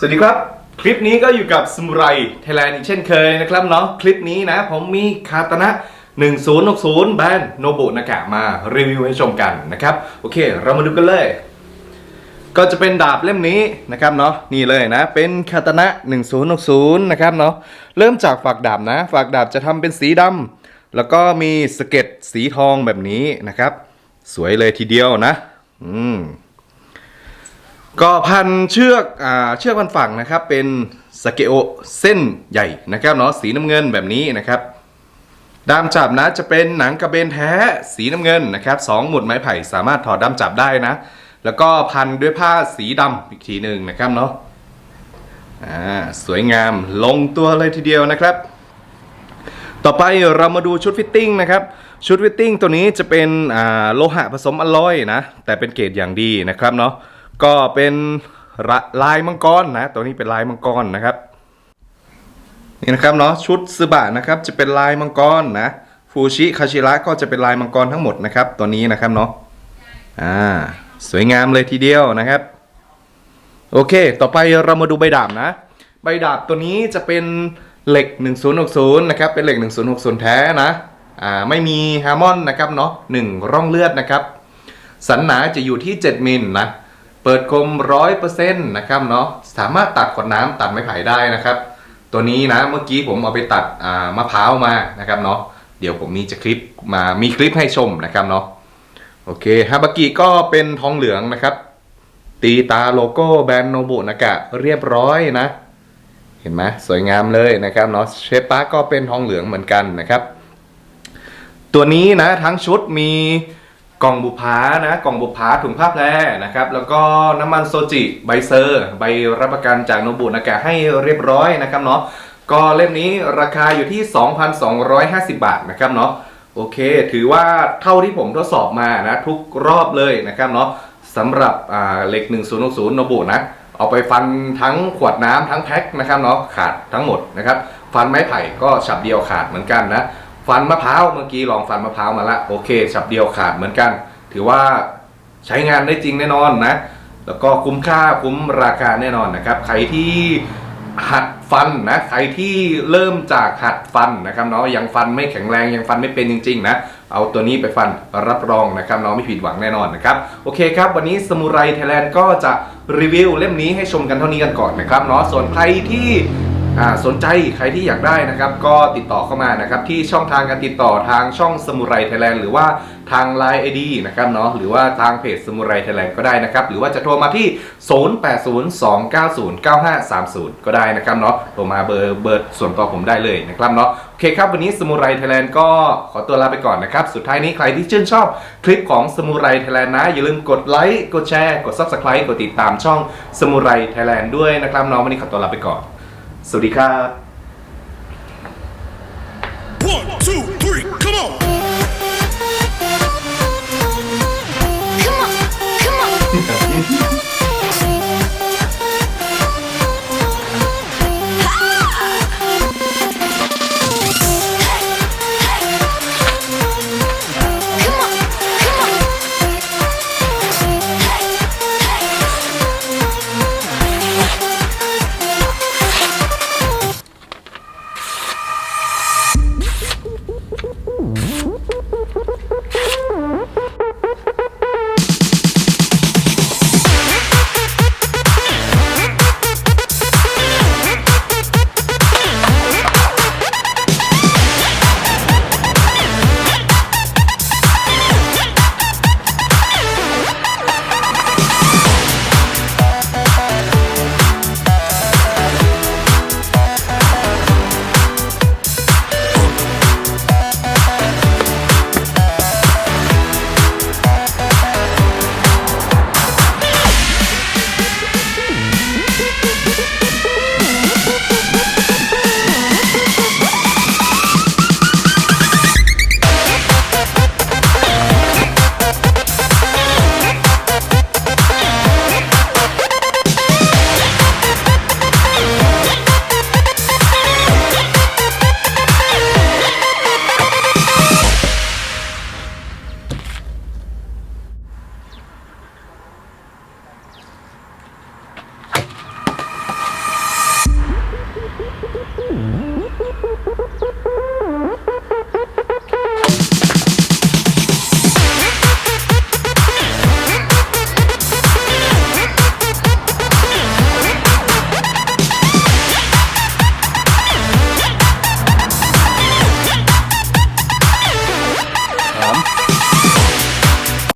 สวัสดีครับ คลิปนี้ก็อยู่กับสมุไรไทยแลนด์อีกเช่นเคยนะครับเนาะคลิปนี้นะ ผมมีคาตนะ 1060 แบรนด์โนบุนากะมารีวิวให้ชมกันนะครับ โอเค เรามาดูกันเลย ก็จะเป็นดาบเล่มนี้นะครับเนาะนี่เลยนะ เป็นคาตนะ 1060 นะครับเนาะเริ่มจากฝักดาบนะฝักดาบจะทำเป็นสีดำแล้วก็มีสเก็ตสีทองแบบนี้นะครับ สวยเลยทีเดียวนะ อืม ก็พันเชือกอ่าเชือกพันฝั่งนะครับ เป็นสเกโอเส้นใหญ่นะครับเนาะสีน้ำเงินแบบนี้นะครับด้ามจับนะจะเป็นหนังกระเบนแท้สีน้ำเงินนะครับสองหมุดไม้ไผ่สามารถถอดด้ามจับได้นะ แล้วก็พันด้วยผ้าสีดำอีกทีหนึ่งนะครับเนาะอ่าสวยงามลงตัวเลยทีเดียวนะครับ ต่อไปเรามาดูชุดฟิตติ้งนะครับชุดฟิตติ้งตัวนี้จะเป็นโลหะผสมอลลอยนะแต่เป็นเกรดอย่างดีนะครับเนาะ ก็เป็นลลายมังกรนะ ตัวนี้เป็นลายมังกรนะครับ นี่นะครับเนาะชุดซึบะนะครับจะเป็นลายมังกรนะฟูชิคาชิระก็จะเป็นลายมังกรทั้งหมดนะครับ ตัวนี้นะครับเนาะอ่าสวยงามเลยทีเดียวนะครับ โอเค ต่อไปเรามาดูใบดาบนะ ใบดาบตัวนี้จะเป็นเหล็ก 1060 นะครับ เป็นเหล็ก 1060 แท้นะอ่าไม่มีฮาร์มอนนะครับเนาะหนึ่งร่องเลือดนะครับ สันหนาจะอยู่ที่ 7มิลนะ เปิดคม100%นต์นะครับเนาะสามารถตัดขวดน้ำตัดไม้ไผ่ได้นะครับ ตัวนี้นะเมื่อกี้ผมเอาไปตัดอ่ามะพร้าวมานะครับเนาะเดี๋ยวผมมีจะคลิปมามีคลิปให้ชมนะครับเนาะโอเคฮาบากิก็เป็นทองเหลืองนะครับ ตีตาโลโก้แบรนด์โนบุนากะเรียบร้อยนะ เห็นไหมสวยงามเลยนะครับเนาะเชฟปาก็เป็นทองเหลืองเหมือนกันนะครับ ตัวนี้นะทั้งชุดมี กล่องบุพานะกล่องบุพาถุงผ้าแพรนะครับแล้วก็น้ำมันโซจิใบเซอร์ ใบรับประกันจากโนบุนากะให้เรียบร้อยนะครับเนาะก็เล่มนี้ราคาอยู่ที่ 2,250 บาทนะครับเนาะโอเค ถือว่าเท่าที่ผมทดสอบมานะทุกรอบเลยนะครับเนาะสำหรับเหล็ก 1060โนบุนะเอาไปฟันทั้งขวดน้ำทั้งแพ็คนะครับเนาะขาดทั้งหมดนะครับฟันไม้ไผ่ก็ฉับเดียวขาดเหมือนกันนะ ฟันมะพร้าวเมื่อกี้ลองฟันมะพร้าวมาละโอเคฉับเดียวขาดเหมือนกัน ถือว่าใช้งานได้จริงแน่นอนนะ แล้วก็คุ้มค่าคุ้มราคาแน่นอนนะครับ ใครที่หัดฟันนะใครที่เริ่มจากหัดฟันนะครับเนาะยังฟันไม่แข็งแรงยังฟันไม่เป็นจริงๆนะเอาตัวนี้ไปฟันรับรองนะครับเนาะไม่ผิดหวังแน่นอนนะครับโอเคครับวันนี้สมุไรไทยแลนด์ก็จะรีวิวเล่มนี้ให้ชมกันเท่านี้กันก่อนนะครับเนาะส่วนใครที่ สนใจใครที่อยากได้นะครับ ก็ติดต่อเข้ามานะครับที่ช่องทางการติดต่อทางช่องสมุไรไทยแลนด์หรือว่าทาง Line ID นะครับเนาะหรือว่าทางเพจสมุไรไทยแลนด์ก็ได้นะครับ หรือว่าจะโทรมาที่ 0802909530 ก็ได้นะครับเนาะโทรมาเบอร์เบอร์ส่วนตัวผมได้เลยนะครับเนาะโอเคครับ วันนี้สมุไรไทยแลนด์ก็ขอตัวลาไปก่อนนะครับ สุดท้ายนี้ใครที่ชื่นชอบคลิปของสมุไรไทยแลนด์นะ อย่าลืมกดไลค์กดแชร์กด Subscribe กดติดตามช่องสมุไรไทยแลนด์ด้วยนะครับเนาะวันนี้ขอตัวลาไปก่อน สวัสดีครับ One, two, Uhum.